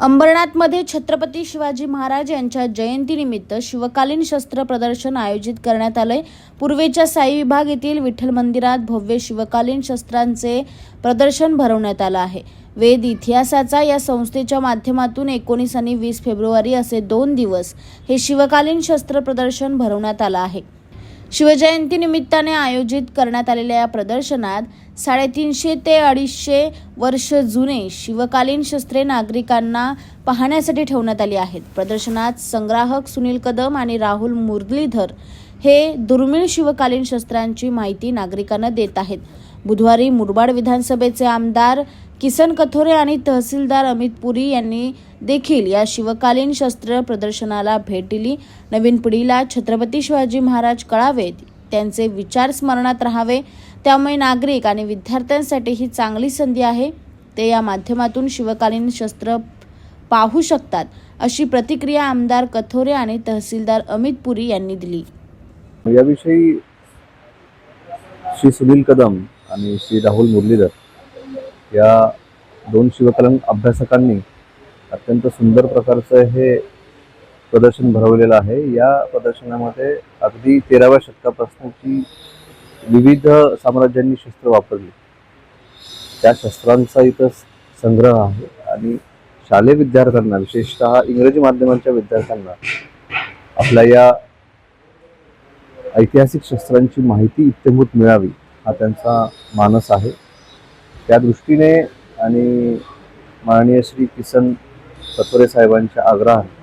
अंबरनाथमध्ये छत्रपती शिवाजी महाराज यांच्या जयंतीनिमित्त शिवकालीन शस्त्र प्रदर्शन आयोजित करण्यात आलंय. पूर्वेच्या साई विभाग येथील विठ्ठल मंदिरात भव्य शिवकालीन शस्त्रांचे प्रदर्शन भरवण्यात आलं आहे. वेद इतिहासाचा या संस्थेच्या माध्यमातून एकोणीस आणि वीस फेब्रुवारी असे दोन दिवस हे शिवकालीन शस्त्र प्रदर्शन भरवण्यात आलं आहे. शिवजयंती निमित्ताने आयोजित करण्यात आलेल्या या प्रदर्शनात साडेतीनशे ते अडीचशे वर्ष जुने शिवकालीन शस्त्रे नागरिकांना पाहण्यासाठी ठेवण्यात आली आहेत. प्रदर्शनात संग्राहक सुनील कदम आणि राहुल मुरलीधर हे दुर्मिळ शिवकालीन शस्त्रांची माहिती नागरिकांना देत आहेत. बुधवारी मुरबाड विधानसभेचे आमदार किसन कथोरे आणि तहसीलदार अमित पुरी यांनी देखील या शिवकालीन शस्त्र प्रदर्शनाला भेट दिली. नवीन पिढीला छत्रपती शिवाजी महाराज कळावेत त्यांचे विचार स्मरणात राहावे. त्यामुळे नागरिक आणि विद्यार्थ्यांसाठी ही चांगली संधी आहे. ते या माध्यमातून शिवकालीन शस्त्र पाहू शकतात अशी प्रतिक्रिया आमदार कथोरे आणि तहसीलदार अमित पुरी यांनी दिली. याविषयी श्री सुनील कदम आणि श्री राहुल मुरलीधर या दोन शिवकलन अभ्यासकांनी अत्यंत सुंदर प्रकारचं हे प्रदर्शन भरवलेलं आहे. या प्रदर्शनामध्ये अगदी तेराव्या शतकापासूनची विविध साम्राज्यांनी शस्त्र वापरली. त्या शस्त्रांचा इथं संग्रह आहे आणि शालेय विद्यार्थ्यांना विशेषतः इंग्रजी माध्यमांच्या विद्यार्थ्यांना आपल्या या ऐतिहासिक शस्त्रांची माहिती इत्यंभूत मिळावी हा त्यांचा मानस आहे. त्या दृष्टीने आणि माननीय श्री किसन कथोरे साहेबांच्या आग्रहाने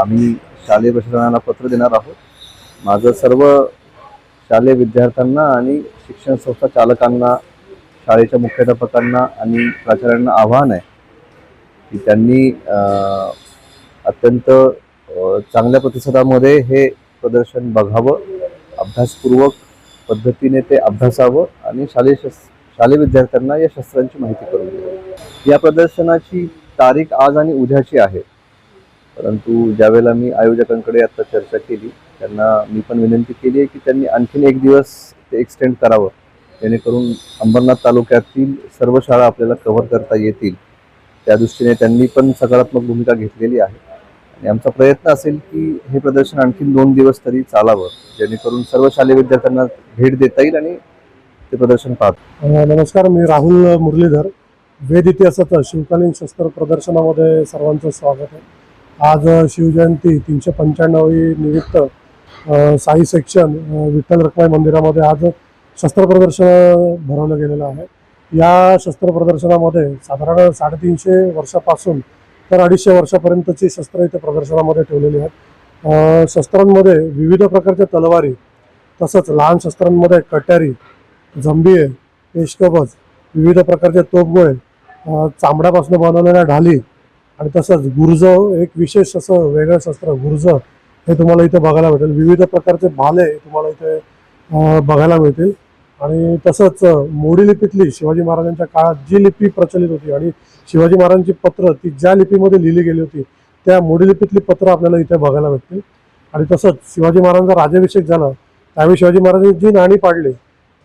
आम्ही शालेय प्रशासनाला पत्र देणार आहोत. माझं सर्व शालेय विद्यार्थ्यांना आणि शिक्षण संस्था चालकांना शाळेच्या मुख्याध्यापकांना आणि प्राचार्यांना आव्हान आहे की त्यांनी अत्यंत चांगल्या प्रतिसादामध्ये हे प्रदर्शन बघावं अभ्यासपूर्वक पद्धतीने ते अभ्यासावं आणि शालेय शालेय विद्यार्थ्यांना या शस्त्रांची माहिती करून दिली. या प्रदर्शनाची तारीख आज आणि उद्याची आहे. परंतु ज्यावेळेला मी आयोजकांकडे आता चर्चा केली त्यांना मी पण विनंती केली आहे की त्यांनी आणखीन एक दिवस ते एक्सटेंड करावं. जेणेकरून अंबरनाथ तालुक्यातील सर्व शाळा आपल्याला कव्हर करता येतील. त्या दृष्टीने त्यांनी पण सकारात्मक भूमिका घेतलेली आहे. आणि आमचा प्रयत्न असेल की हे प्रदर्शन आणखीन दोन दिवस तरी चालावं. जेणेकरून सर्व शालेय विद्यार्थ्यांना भेट देता येईल आणि ते प्रदर्शन पाहता. नमस्कार मी राहुल मुरलीधर वेद इतिहासाचं शिवकालीन शस्त्र प्रदर्शनामध्ये सर्वांचं स्वागत आहे. आज शिवजयंती तीनशे पंच्याण्णवी निमित्त साई सेक्शन विठ्ठल रखमाई मंदिरामध्ये आज शस्त्र प्रदर्शन भरवलं गेलेलं आहे. या शस्त्र प्रदर्शनामध्ये साधारण साडेतीनशे वर्षापासून तर अडीचशे वर्षापर्यंतची शस्त्र इथे प्रदर्शनामध्ये ठेवलेली आहेत. शस्त्रांमध्ये विविध प्रकारच्या तलवारी तसंच लहान शस्त्रांमध्ये कट्यारी जंबिये पेशकवच विविध प्रकारचे तोपगोळे चामड्यापासून बनवलेल्या ढाली आणि तसंच गुर्ज एक विशेष असं वेगळं शस्त्र गुर्ज हे तुम्हाला इथे बघायला भेटेल. विविध प्रकारचे भाले तुम्हाला इथे बघायला मिळतील. आणि तसंच मोडी लिपीतली शिवाजी महाराजांच्या काळात जी लिपी प्रचलित होती आणि शिवाजी महाराजांची पत्र ती ज्या लिपीमध्ये लिहिली गेली होती त्या मोडी लिपीतली पत्र आपल्याला इथे बघायला भेटतील. आणि तसंच शिवाजी महाराजांचा राजाभिषेक झाला त्यावेळी शिवाजी महाराजांनी जी नाणी पाडली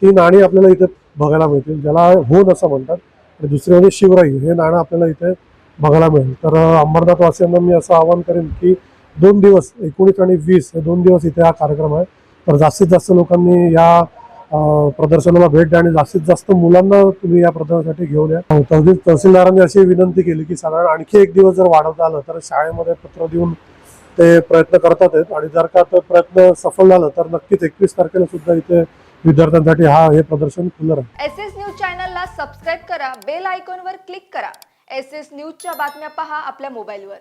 ती नाणी आपल्याला इथे बघायला मिळतील. ज्याला होन असं म्हणतात. आणि दुसरी म्हणजे शिवराई. हे नाणं आपल्याला इथे बघायला मिळेल. तर अंबरनाथवासियांना मी असं आवाहन करेन की दोन दिवस एकोणीस आणि वीस हे दोन दिवस इथे हा कार्यक्रम आहे. तर जास्तीत जास्त लोकांनी या प्रदर्शनाला भेट द्या आणि जास्तीत जास्त मुलांना तुम्ही या प्रदर्शनासाठी घेऊन या. तहसील तहसीलदारांनी अशी विनंती केली की साधारण आणखी एक दिवस जर वाढवता आलं तर शाळेमध्ये पत्र देऊन ते प्रयत्न करतात आहेत. आणि जर का तो प्रयत्न सफल झालं तर नक्कीच एकवीस तारखेला सुद्धा इथे विद्यार्थ्यांसाठी हा हे प्रदर्शन खुलं राहील. एस एस न्यूज चॅनलला सबस्क्राईब करा बेल आयकॉनवर क्लिक करा. एस एस न्यूजच्या बातम्या पहा आपल्या मोबाईलवर.